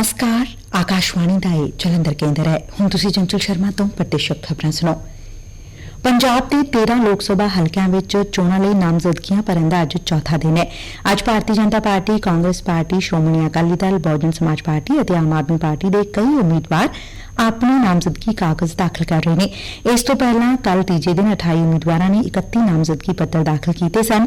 ਨਮਸਕਾਰ। ਆਕਾਸ਼ਵਾਣੀ ਦਾ ਇਹ ਜਲੰਧਰ ਕੇਂਦਰ ਹੈ। ਹੁਣ ਤੁਸੀਂ ਚੰਚਲ ਸ਼ਰਮਾ ਤੋਂ ਪ੍ਰਤੀਸ਼ਤ ਖਬਰਾਂ ਸੁਣੋ। ਪੰਜਾਬ ਦੇ 13 ਲੋਕ ਸਭਾ ਹਲਕਿਆਂ ਵਿੱਚ ਚੋਣਾਂ ਲਈ ਨਾਮਜ਼ਦਗੀਆਂ ਭਰਨ ਦਾ ਅੱਜ ਚੌਥਾ ਦਿਨ ਹੈ। ਅੱਜ Bharatiya Janata party, Congress party, Shiromani Akali Dal, Bahujan Samaj party ਅਤੇ ਆਮ ਆਦਮੀ ਪਾਰਟੀ ਦੇ ਕਈ ਉਮੀਦਵਾਰ ਆਪਣੇ ਨਾਮਜ਼ਦਗੀ ਕਾਗਜ਼ ਦਾਖਲ ਕਰ ਰਹੇ ਨੇ। ਇਸ ਤੋਂ ਪਹਿਲਾਂ ਕੱਲ ਤੀਜੇ ਦਿਨ 28 ਉਮੀਦਵਾਰਾਂ ਨੇ 31 ਨਾਮਜ਼ਦਗੀ ਪੱਤਰ ਦਾਖਲ ਕੀਤੇ ਸਨ।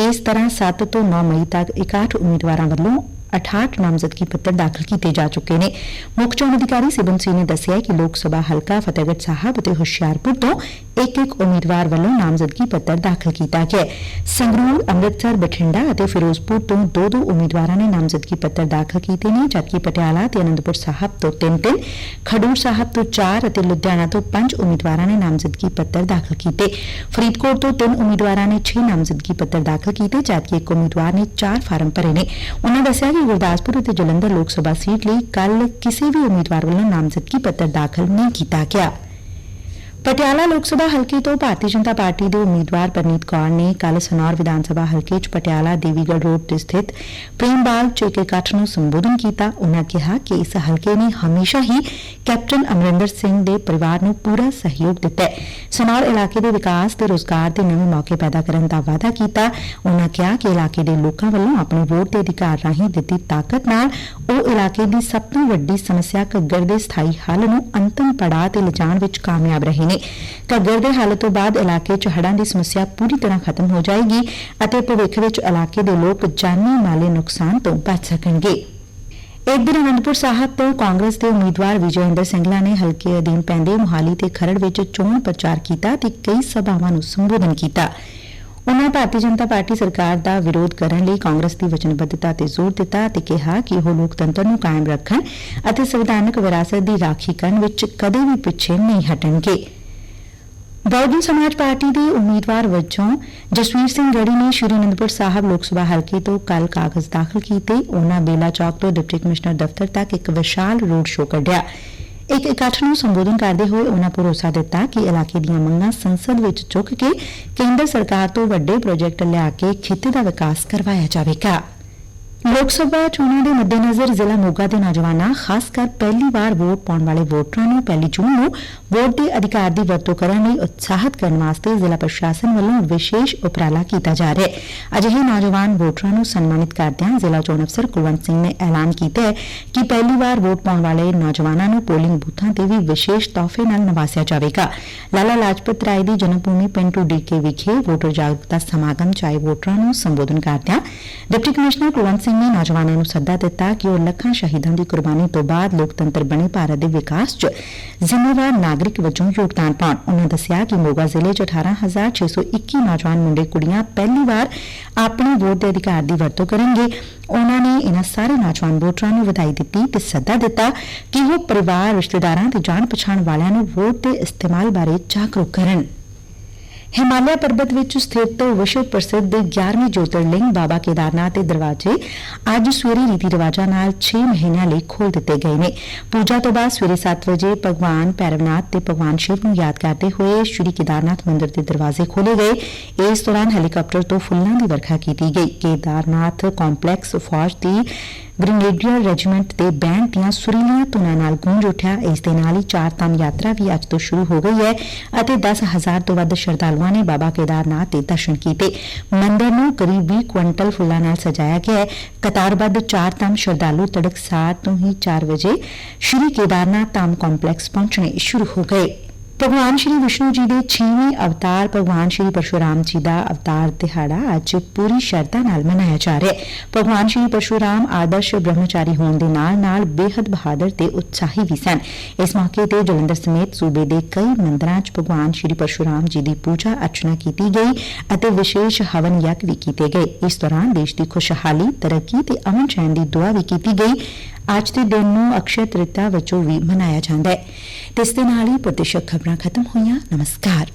ਇਸ ਤਰ੍ਹਾਂ 7 ਤੋਂ 9 ਮਈ ਤੱਕ 61 ਉਮੀਦਵਾਰਾਂ ਵੱਲੋਂ 68 ਨਾਮਜ਼ਦਗੀ ਪੱਤਰ ਦਾਖਲ ਕੀਤੇ ਜਾ ਚੁੱਕੇ ਨੇ। ਮੁੱਖ ਚੋਣ ਅਧਿਕਾਰੀ ਸਿਬਨ ਸਿੰਘ ਨੇ ਦੱਸਿਆ ਕਿ ਲੋਕ ਸਭਾ ਹਲਕਾ ਫਤਿਹਗੜ੍ਹ ਸਾਹਿਬ ਅਤੇ ਹੁਸ਼ਿਆਰਪੁਰ ਤੋਂ ਇਕ ਇਕ ਉਮੀਦਵਾਰ ਵੱਲੋਂ ਨਾਮਜ਼ਦਗੀ ਪੱਤਰ ਦਾਖਲ ਕੀਤਾ ਗਿਆ ਹੈ। ਸੰਗਰੂਰ, ਅੰਮ੍ਰਿਤਸਰ, ਬਠਿੰਡਾ ਅਤੇ ਫਿਰੋਜ਼ਪੁਰ ਤੋਂ ਦੋ ਦੋ ਉਮੀਦਵਾਰਾਂ ਨੇ ਨਾਮਜ਼ਦਗੀ ਪੱਤਰ ਦਾਖਲ ਕੀਤੇ ਨੇ, ਜਦਕਿ ਪਟਿਆਲਾ ਤੇ ਅਨੰਦਪੁਰ ਸਾਹਿਬ ਤੋਂ ਤਿੰਨ ਤਿੰਨ ਖਡੂਰ ਸਾਹਿਬ ਤੋਂ ਚਾਰ ਅਤੇ ਲੁਧਿਆਣਾ ਤੋਂ ਪੰਜ ਉਮੀਦਵਾਰਾਂ ਨੇ ਨਾਮਜ਼ਦਗੀ ਪੱਤਰ ਦਾਖਲ ਕੀਤੇ। ਫਰੀਦਕੋਟ ਤੋਂ ਤਿੰਨ ਉਮੀਦਵਾਰਾਂ ਨੇ 6 ਨਾਮਜ਼ਦਗੀ ਪੱਤਰ ਦਾਖਲ ਕੀਤੇ, ਜਦਕਿ ਇੱਕ ਉਮੀਦਵਾਰ ਨੇ 4 ਫਾਰਮ ਭਰੇ ਨੇ। ਉਹਨਾਂ ਦੱਸਿਆ ਕਿ ਗੁਰਦਾਸਪੁਰ ਅਤੇ ਜਲੰਧਰ ਲੋਕ ਸਭਾ ਸੀਟ ਲਈ ਕੱਲ ਕਿਸੇ ਵੀ ਉਮੀਦਵਾਰ ਵੱਲੋਂ ਨਾਮਜ਼ਦਗੀ ਪੱਤਰ ਦਾਖਲ ਨਹੀਂ ਕੀਤਾ ਗਿਆ। ਪਟਿਆਲਾ ਲੋਕ ਸਭਾ ਹਲਕੇ ਤੋਂ ਭਾਰਤੀ ਜਨਤਾ ਪਾਰਟੀ ਦੇ ਉਮੀਦਵਾਰ ਪਰਨੀਤ ਕੌਰ ਨੇ ਕੱਲ ਸਨੌਰ ਵਿਧਾਨ ਸਭਾ ਹਲਕੇ 'ਚ ਪਟਿਆਲਾ ਦੇਵੀਗੜ੍ਹ ਰੋਡ ਤੇ ਸਥਿਤ ਪ੍ਰੇਮ ਬਾਗ 'ਚ ਇੱਕ ਇਕੱਠ ਨੂੰ ਸੰਬੋਧਨ ਕੀਤਾ। ਉਹਨਾਂ ਕਿਹਾ ਕਿ ਇਸ ਹਲਕੇ ਨੇ ਹਮੇਸ਼ਾ ਹੀ ਕੈਪਟਨ ਅਮਰਿੰਦਰ ਸਿੰਘ ਦੇ ਪਰਿਵਾਰ ਨੂੰ ਪੂਰਾ ਸਹਿਯੋਗ ਦਿੱਤਾ ਹੈ। ਸਨੌਰ ਇਲਾਕੇ ਦੇ ਵਿਕਾਸ ਤੇ ਰੋਜ਼ਗਾਰ ਦੇ ਨਵੇਂ ਮੌਕੇ ਪੈਦਾ ਕਰਨ ਦਾ ਵਾਅਦਾ ਕੀਤਾ। ਉਹਨਾਂ ਕਿਹਾ ਕਿ ਇਲਾਕੇ ਦੇ ਲੋਕਾਂ ਵੱਲੋਂ ਆਪਣੇ ਵੋਟ ਦੇ ਅਧਿਕਾਰ ਰਾਹੀਂ ਦਿੱਤੀ ਤਾਕਤ ਨਾਲ ਉਹ ਇਲਾਕੇ ਦੀ ਸਭ ਤੋਂ ਵੱਡੀ ਸਮੱਸਿਆ ਘੱਗਰ ਦੇ ਸਥਾਈ ਹੱਲ ਨੂੰ ਅੰਤਮ ਪੜਾਅ ਤੇ ਲਿਜਾਣ ਵਿੱਚ ਕਾਮਯਾਬ ਰਹੇ ਨੇ। ਘੱਗਰ ਦੇ ਹਾਲਤ ਤੋਂ ਬਾਅਦ ਇਲਾਕੇ 'ਚ ਹੜ੍ਹਾਂ ਦੀ ਸਮੱਸਿਆ ਪੂਰੀ ਤਰ੍ਹਾਂ ਖਤਮ ਹੋ ਜਾਏਗੀ ਅਤੇ ਭਵਿੱਖ ਵਿੱਚ ਇਲਾਕੇ ਦੇ ਲੋਕ ਜਾਨੀ ਮਾਲੀ ਨੁਕਸਾਨ ਤੋਂ ਬਚ ਸਕਣਗੇ। ਇੱਕ ਦਿਨ ਅਨੰਦਪੁਰ ਸਾਹਿਬ ਤੋਂ ਕਾਂਗਰਸ ਦੇ ਉਮੀਦਵਾਰ ਵਿਜੇਂਦਰ ਸਿੰਘਲਾ ਨੇ ਹਲਕੇ ਅਧੀਨ ਪੈਂਦੇ ਮੁਹਾਲੀ ਤੇ ਖਰੜ ਵਿੱਚ ਚੋਣ ਪ੍ਰਚਾਰ ਕੀਤਾ ਤੇ ਕਈ ਸਭਾਵਾਂ ਨੂੰ ਸੰਬੋਧਨ ਕੀਤਾ। ਉਨ੍ਹਾਂ ਭਾਰਤੀ ਜਨਤਾ ਪਾਰਟੀ ਸਰਕਾਰ ਦਾ ਵਿਰੋਧ ਕਰਨ ਲਈ ਕਾਂਗਰਸ ਦੀ ਵਚਨਬੱਧਤਾ ਤੇ ਜ਼ੋਰ ਦਿੱਤਾ ਤੇ ਕਿਹਾ ਕਿ ਉਹ ਲੋਕਤੰਤਰ ਨੂੰ ਕਾਇਮ ਰੱਖਣ ਅਤੇ ਸੰਵਿਧਾਨਕ ਵਿਰਾਸਤ ਦੀ ਰਾਖੀ ਕਰਨ ਵਿੱਚ ਕਦੇ ਵੀ ਪਿੱਛੇ ਨਹੀਂ ਹਟਣਗੇ। ਬਹੁਜਨ ਸਮਾਜ ਪਾਰਟੀ ਦੇ ਉਮੀਦਵਾਰ ਵਜੋਂ ਜਸਵੀਰ ਸਿੰਘ ਗੜੀ ਨੇ ਸ਼੍ਰੀ ਅਨੰਦਪੁਰ ਸਾਹਿਬ ਲੋਕ ਸਭਾ ਹਲਕੇ ਤੋਂ ਕੱਲ ਕਾਗਜ਼ ਦਾਖਲ ਕੀਤੇ। ਉਹਨਾਂ ਬੇਲਾ ਚੌਕ ਤੋਂ ਡਿਪਟੀ ਕਮਿਸ਼ਨਰ ਦਫ਼ਤਰ ਤੱਕ ਇੱਕ ਵਿਸ਼ਾਲ ਰੋਡ ਸ਼ੋਅ ਕੱਢਿਆ। ਇੱਕ ਇਕੱਠ ਨੂੰ ਸੰਬੋਧਨ ਕਰਦੇ ਹੋਏ ਉਹਨਾਂ ਭਰੋਸਾ ਦਿੱਤਾ ਕਿ ਇਲਾਕੇ ਦੀਆਂ ਮੰਗਾਂ ਸੰਸਦ ਵਿੱਚ ਚੁੱਕ ਕੇ ਕੇਂਦਰ ਸਰਕਾਰ ਤੋਂ ਵੱਡੇ ਪ੍ਰੋਜੈਕਟ ਲਿਆ ਕੇ ਖੇਤੀ ਦਾ ਵਿਕਾਸ ਕਰਵਾਇਆ ਜਾਵੇਗਾ। ਲੋਕ ਸਭਾ ਚੋਣਾਂ ਦੇ ਮੱਦੇਨਜ਼ਰ ਜ਼ਿਲ੍ਹਾ ਮੋਗਾ ਦੇ ਨੌਜਵਾਨਾਂ, ਖਾਸ ਕਰ ਪਹਿਲੀ ਵਾਰ ਵੋਟ ਪਾਉਣ ਵਾਲੇ ਵੋਟਰਾਂ ਨੂੰ ਪਹਿਲੀ ਜੂਨ ਨੂੰ ਵੋਟ ਦੇ ਅਧਿਕਾਰ ਦੀ ਵਰਤੋਂ ਕਰਨ ਲਈ ਉਤਸ਼ਾਹਿਤ ਕਰਨ ਵਾਸਤੇ ਜ਼ਿਲ੍ਹਾ ਪ੍ਰਸ਼ਾਸਨ ਵੱਲੋਂ ਵਿਸ਼ੇਸ਼ ਉਪਰਾਲਾ ਕੀਤਾ ਜਾ ਰਿਹਾ ਹੈ। ਅਜਿਹੇ ਨੌਜਵਾਨ ਵੋਟਰਾਂ ਨੂੰ ਸਨਮਾਨਿਤ ਕਰਦਿਆਂ ਜ਼ਿਲ੍ਹਾ ਚੋਣ ਅਫਸਰ ਕੁਲਵੰਤ ਸਿੰਘ ਨੇ ਐਲਾਨ ਕੀਤਾ ਹੈ ਕਿ ਪਹਿਲੀ ਵਾਰ ਵੋਟ ਪਾਉਣ ਵਾਲੇ ਨੌਜਵਾਨਾਂ ਨੂੰ ਪੋਲਿੰਗ ਬੂਥਾਂ ਤੇ ਵੀ ਵਿਸ਼ੇਸ਼ ਤੋਹਫੇ ਨਾਲ ਨਵਾਸਿਆ ਜਾਵੇਗਾ। ਲਾਲਾ ਲਾਜਪਤ ਰਾਏ ਦੀ ਜਨਮ ਭੂਮੀ ਪਿੰਡ ਡੀਕੇ ਵਿਖੇ ਵੋਟਰ ਜਾਗਰੂਕਤਾ ਸਮਾਗਮ ਚਾਏ ਵੋਟਰਾਂ ਨੂੰ ਸੰਬੋਧਨ ਕਰਦਿਆਂ ਡਿਪਟੀ ਕਮਿਸ਼ਨਰ ਕੁਲਵੰਤ ਸਿੰਘ ਨੇ ਨੌਜਵਾਨਾਂ ਨੂੰ ਸੱਦਾ ਦਿੱਤਾ ਕਿ ਉਹ ਲੱਖਾਂ ਸ਼ਹੀਦਾਂ ਦੀ ਕੁਰਬਾਨੀ ਤੋਂ ਬਾਅਦ ਲੋਕਤੰਤਰ ਬਣੇ ਭਾਰਤ ਦੇ ਵਿਕਾਸ 'ਚ ਜ਼ਿੰਮੇਵਾਰ ਨਾਗਰਿਕ ਵਜੋਂ ਯੋਗਦਾਨ ਪਾਉਣ। ਉਹਨਾਂ ਦੱਸਿਆ ਕਿ ਮੋਗਾ ਜ਼ਿਲ੍ਹੇ 'ਚ 18621 ਨੌਜਵਾਨ ਮੁੰਡੇ ਕੁੜੀਆਂ ਪਹਿਲੀ ਵਾਰ ਆਪਣੇ ਵੋਟ ਦੇ ਅਧਿਕਾਰ ਦੀ ਵਰਤੋਂ ਕਰਨਗੇ। ਉਹਨਾਂ ਨੇ ਇਹਨਾਂ ਸਾਰੇ ਨੌਜਵਾਨ ਵੋਟਰਾਂ ਨੂੰ ਵਧਾਈ ਦਿੱਤੀ ਤੇ ਸੱਦਾ ਦਿੱਤਾ ਕਿ ਉਹ ਪਰਿਵਾਰ, ਰਿਸ਼ਤੇਦਾਰਾਂ ਤੇ ਜਾਣ ਪਛਾਣ ਵਾਲਿਆਂ ਨੂੰ ਵੋਟ ਦੇ ਇਸਤੇਮਾਲ ਬਾਰੇ ਜਾਗਰੂਕ ਕਰਨ। ਹਿਮਾਲਿਆ ਪਰਬਤ ਵਿੱਚ ਸਥਿਤ ਵਿਸ਼ਵ ਪ੍ਰਸਿੱਧ 11ਵੇਂ ਜੋਤਿਰਲਿੰਗ ਬਾਬਾ ਕੇਦਾਰਨਾਥ ਦੇ ਦਰਵਾਜ਼ੇ ਅੱਜ ਸਵੇਰੇ ਰੀਤੀ ਰਿਵਾਜਾਂ ਨਾਲ 6 ਮਹੀਨਿਆਂ ਲਈ ਖੋਲ ਦਿੱਤੇ ਗਏ ਨੇ। ਪੂਜਾ ਤੋਂ ਬਾਅਦ ਸਵੇਰੇ 7 ਵਜੇ ਭਗਵਾਨ ਭੈਰਵਨਾਥ ਤੇ ਭਗਵਾਨ ਸ਼ਿਵ ਨੂੰ ਯਾਦ ਕਰਦੇ ਹੋਏ ਸ਼੍ਰੀ ਕੇਦਾਰਨਾਥ ਮੰਦਿਰ ਦੇ ਦਰਵਾਜ਼ੇ ਖੋਲੇ ਗਏ। ਇਸ ਦੌਰਾਨ ਹੈਲੀਕਾਪਟਰ ਤੋਂ ਫੁੱਲਾਂ ਦੀ ਵਰਖਾ ਕੀਤੀ ਗਈ। ਕੇਦਾਰਨਾਥ ਕੰਪਲੈਕਸ ਫੌਜ ਦੀ ਗ੍ਰੇਨੇਡੀਅਰ ਰੈਜੀਮੈਂਟ ਦੇ ਬੈਂਡ ਦੀਆਂ ਸੁਰੀਲੀਆਂ ਧੁਨਾਂ ਨਾਲ ਗੂੰਜ ਉੱਠਿਆ। ਇਸ ਦੇ ਨਾਲ ਹੀ ਚਾਰ ਧਾਮ ਯਾਤਰਾ ਵੀ ਅੱਜ ਤੋਂ ਸ਼ੁਰੂ ਹੋ ਗਈ ਹੈ ਅਤੇ 10000 ਤੋਂ ਵੱਧ ਸ਼ਰਧਾਲੂਆਂ ਨੇ ਬਾਬਾ ਕੇਦਾਰਨਾਥ ਦੇ ਦਰਸ਼ਨ ਕੀਤੇ। ਮੰਦਰ ਨੂੰ ਕਰੀਬ 20 ਕੁਇੰਟਲ ਫੁੱਲਾਂ ਨਾਲ ਸਜਾਇਆ ਗਿਆ ਹੈ। ਕਤਾਰਬੱਧ ਚਾਰ ਧਾਮ ਸ਼ਰਧਾਲੂ ਤੜਕਸਾਰ ਤੋਂ ਹੀ 4 ਵਜੇ ਸ਼੍ਰੀ ਕੇਦਾਰਨਾਥ ਧਾਮ ਕੰਪਲੈਕਸ ਪਹੁੰਚਣੇ ਸ਼ੁਰੂ ਹੋ ਗਏ। ਭਗਵਾਨ ਸ਼੍ਰੀ ਵਿਸ਼ਨੂੰ ਜੀ ਦੇ 6ਵੇਂ ਅਵਤਾਰ, ਭਗਵਾਨ ਸ਼੍ਰੀ ਪਰਸ਼ੁਰਾਮ ਜੀ ਦਾ ਅਵਤਾਰ ਦਿਹਾੜਾ ਅੱਜ ਪੂਰੀ ਸ਼ਰਧਾ ਨਾਲ ਮਨਾਇਆ ਜਾ ਰਿਹਾ ਹੈ। ਭਗਵਾਨ ਸ਼੍ਰੀ ਪਰਸ਼ੁਰਾਮ ਆਦਰਸ਼ ਬ੍ਰਹਮਚਾਰੀ ਹੋਣ ਦੇ ਨਾਲ-ਨਾਲ ਬੇहद ਬਹਾਦਰ ਤੇ ਉਤਸ਼ਾਹੀ ਵੀ ਸਨ। ਇਸ ਮੌਕੇ ਤੇ ਜਲੰਧਰ ਸਮੇਤ ਸੂਬੇ ਦੇ ਕਈ ਮੰਦਰਾਂ 'ਚ ਭਗਵਾਨ ਸ਼੍ਰੀ ਪਰਸ਼ੁਰਾਮ ਜੀ ਦੀ ਪੂਜਾ ਅਰਚਨਾ ਕੀਤੀ ਗਈ ਅਤੇ ਵਿਸ਼ੇਸ਼ ਹਵਨ ਯੱਗ ਵੀ ਕੀਤੇ ਗਏ। ਇਸ ਦੌਰਾਨ ਦੇਸ਼ ਦੀ ਖੁਸ਼ਹਾਲੀ, ਤਰੱਕੀ ਤੇ ਅਮਨ ਚੈਨ ਦੀ ਦੁਆ ਵੀ ਕੀਤੀ ਗਈ। ਅੱਜ ਦੇ ਦਿਨ ਨੂੰ ਅਕਸ਼ਯ ਤ੍ਰਿਤਾ ਵਜੋਂ ਵੀ ਮਨਾਇਆ ਜਾਂਦਾ ਹੈ। ਤੇ ਇਸ ਦੇ ਨਾਲ ਹੀ ਪ੍ਰਦੇਸ਼ਕ ਖਬਰਾਂ ਖਤਮ ਹੋਈਆਂ। ਨਮਸਕਾਰ।